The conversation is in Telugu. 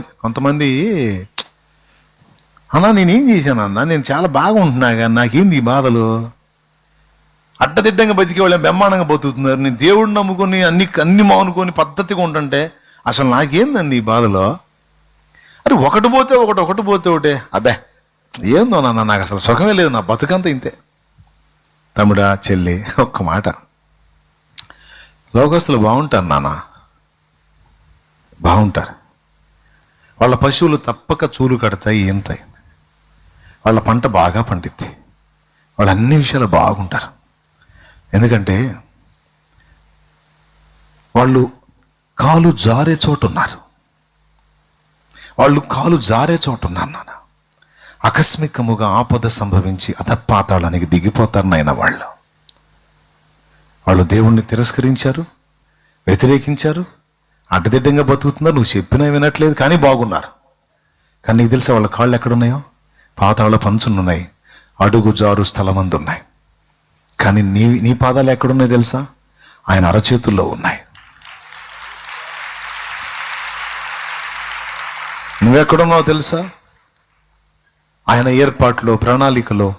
కొంతమంది అన్నా నేనేం చేశాను అన్న? నేను చాలా బాగా కానీ నాకేంది ఈ బాధలు? అడ్డదిడ్డంగా బతికే వాళ్ళని బ్రహ్మాండంగా బతుకుతున్నారు. నేను దేవుడిని నమ్ముకొని అన్ని అన్ని మానుకొని పద్ధతిగా ఉంటుంటే అసలు నాకేందండి ఈ బాధలో? అరే ఒకటి పోతే ఒకటి ఒకటి పోతే ఒకటే. అబ్బే ఏందో నాన్న నాకు అసలు సుఖమే లేదు. నా బతుకంతా ఇంతే. తమ్ముడా చెల్లి ఒక్క మాట. లోకస్తులు బాగుంటారు నాన్న. బాగుంటారు. వాళ్ళ పశువులు తప్పక చూలు కడతాయి ఏంతాయి వాళ్ళ పంట బాగా పండిద్ది. వాళ్ళు అన్ని విషయాలు బాగుంటారు. ఎందుకంటే వాళ్ళు కాలు జారే చోటు ఉన్నారు. వాళ్ళు కాలు జారే చోటు ఉన్నారు నాన్న. ఆకస్మికముగా ఆపద సంభవించి అధపాతాళానికి దిగిపోతారు నాయన వాళ్ళు. వాళ్ళు దేవుణ్ణి తిరస్కరించారు వ్యతిరేకించారు అడ్డదిడ్డంగా బతుకుతున్నారు నువ్వు చెప్పినా వినట్లేదు కానీ బాగున్నారు. కానీ నీకు తెలుసా వాళ్ళ కాళ్ళు ఎక్కడున్నాయో? పాతాళ్ళ పంచునున్నాయి. అడుగు జారు స్థలమందు ఉన్నాయి కానీ నీ నీ పాదాలు ఎక్కడున్నాయి తెలుసా? ఆయన అరచేతుల్లో ఉన్నాయి. నువ్వెక్కడున్నావు తెలుసా? ఆయన ఏర్పాట్లో ప్రణాళికలో